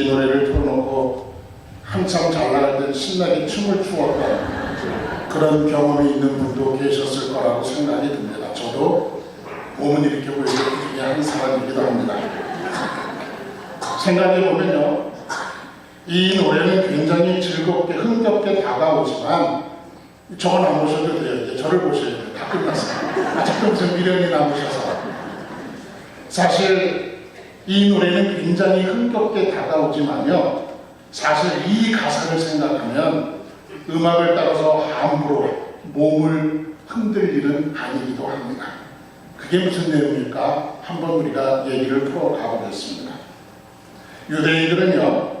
이 노래를 틀어놓고 한참 잘 나갈 때 신나게 춤을 추었던 그런 경험이 있는 분도 계셨을 거라고 생각이 듭니다. 저도 몸은 이렇게 보이고 그 중에 한 사람이기도 합니다. 생각해 보면요. 이 노래는 굉장히 즐겁게 흥겹게 다가오지만 저건 안 보셔도 돼요. 이제 저를 보셔야 돼요. 다 끝났어요. 아직도 무슨 미련이 남으셔서. 사실 이 노래는 굉장히 흥겹게 다가오지만요. 사실 이 가사를 생각하면 음악을 따라서 함부로 몸을 흔들리는 아니기도 합니다. 그게 무슨 내용일까? 한번 우리가 얘기를 풀어가 보겠습니다. 유대인들은요,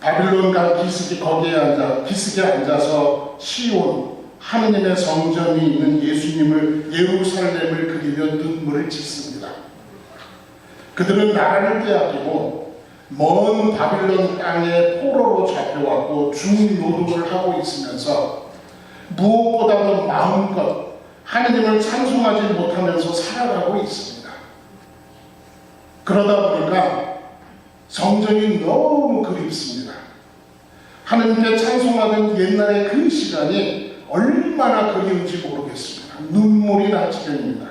바빌론 강 기슭이 거기에 앉아, 기슭에 앉아서 시온, 하느님의 성전이 있는 예수님을 예루살렘을 그리며 눈물을 짓습니다. 그들은 나라를 빼앗기고 먼 바빌론 땅에 포로로 잡혀왔고 중노동을 하고 있으면서 무엇보다도 마음껏 하느님을 찬송하지 못하면서 살아가고 있습니다. 그러다 보니까 성전이 너무 그립습니다. 하느님께 찬송하던 옛날의 그 시간이 얼마나 그리운지 모르겠습니다. 눈물이 날 지경입니다.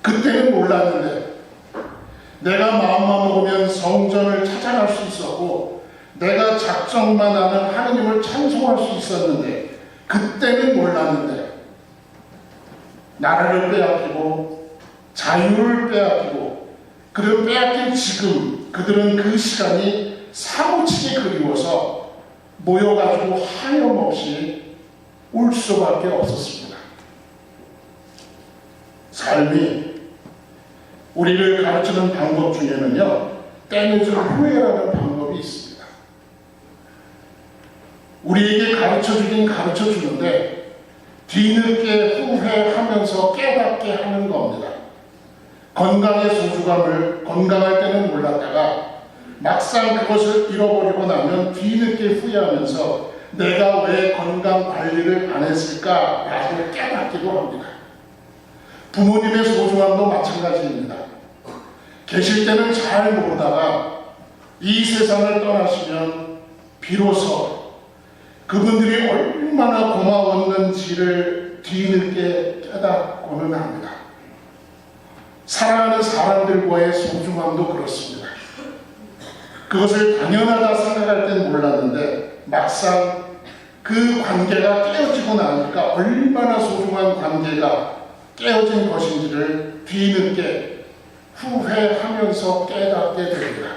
그때는 몰랐는데 내가 마음만 먹으면 성전을 찾아갈 수 있었고 내가 작정만 하면 하느님을 찬송할 수 있었는데 그때는 몰랐는데 나라를 빼앗기고 자유를 빼앗기고 그리고 빼앗긴 지금 그들은 그 시간이 사무치게 그리워서 모여가지고 하염없이 울 수밖에 없었습니다. 삶이 우리를 가르치는 방법 중에는요, 때늦은 후회라는 방법이 있습니다. 우리에게 가르쳐 주긴 가르쳐 주는데, 뒤늦게 후회하면서 깨닫게 하는 겁니다. 건강의 소중함을 건강할 때는 몰랐다가, 막상 그것을 잃어버리고 나면 뒤늦게 후회하면서 내가 왜 건강 관리를 안 했을까라고 깨닫기도 합니다. 부모님의 소중함도 마찬가지입니다. 계실 때는 잘 모르다가 이 세상을 떠나시면 비로소 그분들이 얼마나 고마웠는지를 뒤늦게 깨닫고는 합니다. 사랑하는 사람들과의 소중함도 그렇습니다. 그것을 당연하다 생각할 땐 몰랐는데 막상 그 관계가 깨어지고 나니까 얼마나 소중한 관계가 깨어진 것인지를 뒤늦게 후회하면서 깨닫게 됩니다.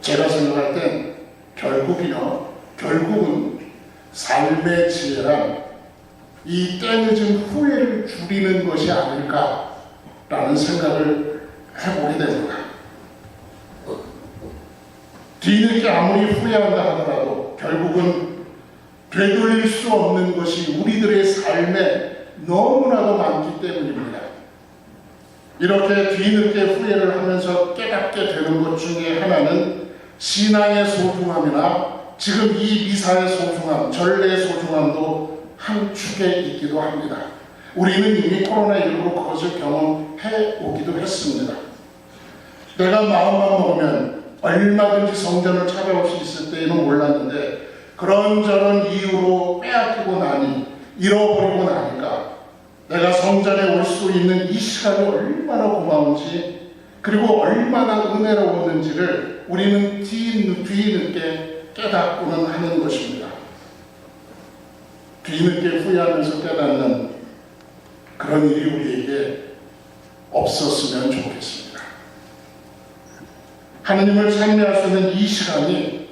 제가 생각할 땐 결국이요, 결국은 삶의 지혜란 이 때늦은 후회를 줄이는 것이 아닐까라는 생각을 해보게 됩니다. 뒤늦게 아무리 후회한다 하더라도 결국은 되돌릴 수 없는 것이 우리들의 삶에 너무나도 많기 때문입니다. 이렇게 뒤늦게 후회를 하면서 깨닫게 되는 것 중에 하나는 신앙의 소중함이나 지금 이 미사의 소중함, 전례의 소중함도 한 축에 있기도 합니다. 우리는 이미 코로나19로 그것을 경험해 오기도 했습니다. 내가 마음만 먹으면 얼마든지 성전을 찾아올 수 있을 때에는 몰랐는데 그런저런 이유로 빼앗기고 나니 잃어버리고 나니 성전에 올 수 있는 이 시간이 얼마나 고마운지 그리고 얼마나 은혜로웠는지를 우리는 뒤, 뒤늦게 깨닫고는 하는 것입니다. 뒤늦게 후회하면서 깨닫는 그런 일이 우리에게 없었으면 좋겠습니다. 하느님을 찬미할 수 있는 이 시간이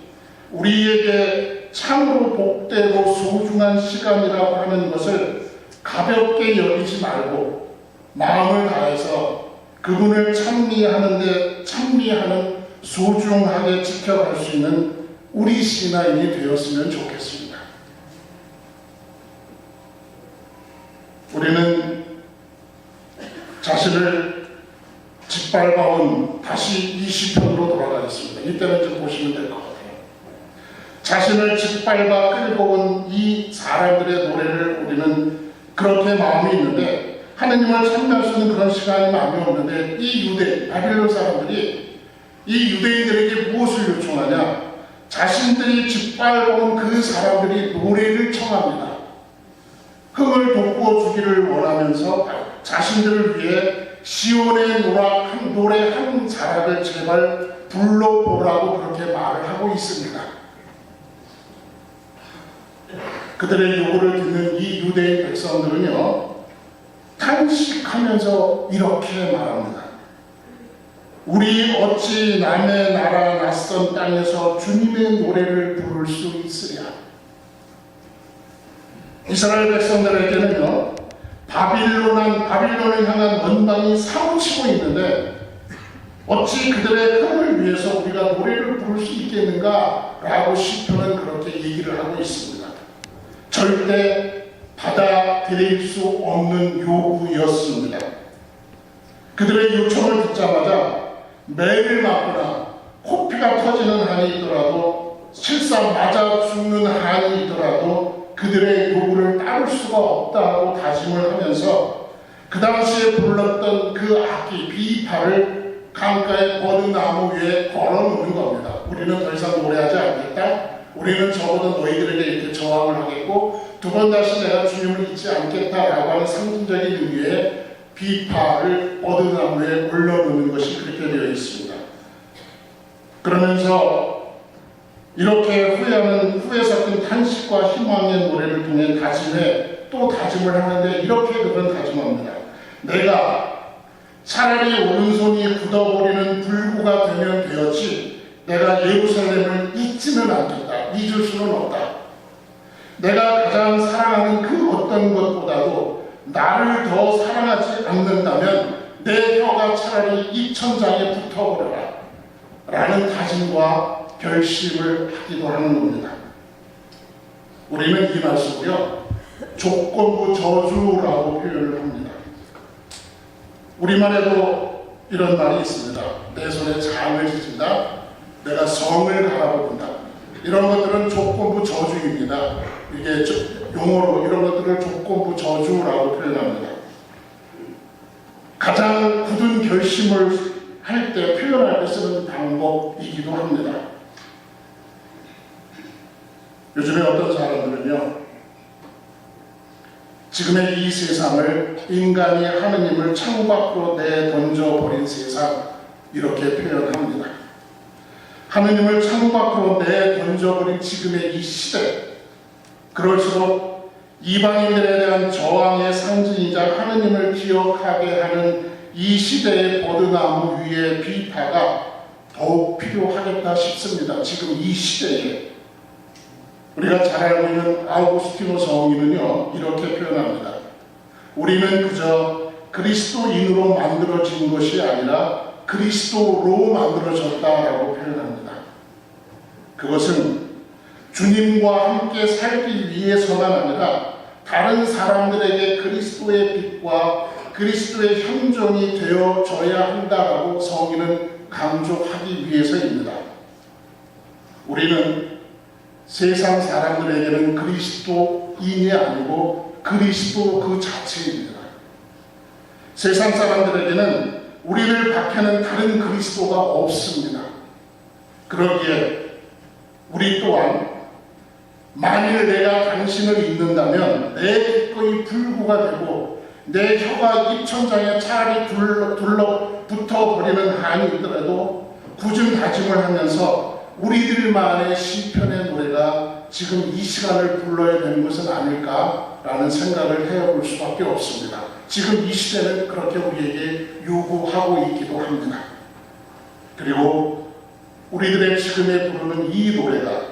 우리에게 참으로 복되고 소중한 시간이라고 하는 것을 가볍게 여기지 말고 마음을 다해서 그분을 찬미하는데 찬미하는 소중하게 지켜갈 수 있는 우리 신앙인이 되었으면 좋겠습니다. 우리는 자신을 짓밟아온 다시 20편으로 돌아가겠습니다. 이때는 좀 보시면 될 것 같아요. 자신을 짓밟아 끌고 온 이 사람들의 노래를 우리는 그렇게 마음이 있는데 하느님을 찬미할 수 있는 그런 시간이 마음이 없는데 이 유대 바빌론 사람들이 이 유대인들에게 무엇을 요청하냐? 자신들이 짓밟아온 그 사람들이 노래를 청합니다. 흥을 돋구어 주기를 원하면서 자신들을 위해 시온의 노라, 한 노래 한 자락을 제발 불러보라고 그렇게 말을 하고 있습니다. 그들의 요구를 듣는 이 유대인 백성들은요, 탄식하면서 이렇게 말합니다. 우리 어찌 남의 나라 낯선 땅에서 주님의 노래를 부를 수 있으랴? 이스라엘 백성들에게는요, 바빌론한, 바빌론을 향한 원망이 사무치고 있는데, 어찌 그들의 흥을 위해서 우리가 노래를 부를 수 있겠는가? 라고 시편은 그렇게 얘기를 하고 있습니다. 절대 받아들일 수 없는 요구였습니다. 그들의 요청을 듣자마자 매를 맞거나 코피가 터지는 한이 있더라도 실상 맞아 죽는 한이 있더라도 그들의 요구를 따를 수가 없다고 다짐을 하면서 그 당시에 불렀던 그 악기 비파를 강가의 버드나무 위에 걸어놓는 겁니다. 우리는 더 이상 노래하지 않겠다. 우리는 적어도 너희들에게 이렇게 저항을 하겠고 두 번 다시 내가 주님을 잊지 않겠다라고 하는 상징적인 의미의 비파를 버드나무에 올려놓는 것이 그렇게 되어 있습니다. 그러면서 이렇게 후회하는 후회 섞인 탄식과 희망의 노래를 통해 다짐해 또 다짐을 하는데 이렇게 그런 다짐합니다. 내가 차라리 오른손이 굳어버리는 불구가 되면 되었지 내가 예루살렘을 잊지는 않겠다. 잊을 수는 없다. 내가 가장 사랑하는 그 어떤 것보다도 나를 더 사랑하지 않는다면 내 혀가 차라리 이 천장에 붙어버려라. 라는 다짐과 결심을 하기도 하는 겁니다. 우리는 이 말씀을요, 조건부 저주라고 표현을 합니다. 우리말에도 이런 말이 있습니다. 내 손에 장을 지진다. 내가 성을 갈아엎는다. 이런 것들은 조건부 저주입니다. 이게 용어로 이런 것들을 조건부 저주라고 표현합니다. 가장 굳은 결심을 할 때 표현할 때 쓰는 방법이기도 합니다. 요즘에 어떤 사람들은요, 지금의 이 세상을 인간이 하느님을 창밖으로 내던져버린 세상, 이렇게 표현합니다. 하느님을 창 밖으로 내 던져버린 지금의 이 시대, 그럴수록 이방인들에 대한 저항의 상징이자 하느님을 기억하게 하는 이 시대의 버드나무 위의 비파가 더욱 필요하겠다 싶습니다. 지금 이 시대에 우리가 잘 알고 있는 아우구스티노 성인은요 이렇게 표현합니다. 우리는 그저 그리스도인으로 만들어진 것이 아니라 그리스도로 만들어졌다라고 표현합니다. 그것은 주님과 함께 살기 위해서만 아니라 다른 사람들에게 그리스도의 빛과 그리스도의 형종이 되어져야 한다라고 성인은 강조하기 위해서입니다. 우리는 세상 사람들에게는 그리스도인이 아니고 그리스도 그 자체입니다. 세상 사람들에게는 우리를 박해는 다른 그리스도가 없습니다. 그러기에 우리 또한 만일 내가 당신을 잊는다면 내 기꺼이 불구가 되고 내 혀가 입천장에 차라리 둘러, 둘러 붙어버리는 한이 있더라도 굳은 다짐을 하면서 우리들만의 시편의 노래가 지금 이 시간을 불러야 되는 것은 아닐까라는 생각을 해볼 수밖에 없습니다. 지금 이 시대는 그렇게 우리에게 요구하고 있기도 합니다. 그리고 우리들의 지금에 부르는 이 노래가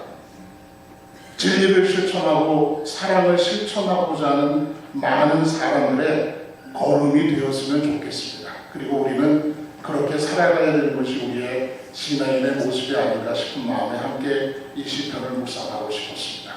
진리를 실천하고 사랑을 실천하고자 하는 많은 사람들의 걸음이 되었으면 좋겠습니다. 그리고 우리는 그렇게 살아가야 되는 것이 우리의 신앙인의 모습이 아닌가 싶은 마음에 함께 이 시편을 묵상하고 싶었습니다.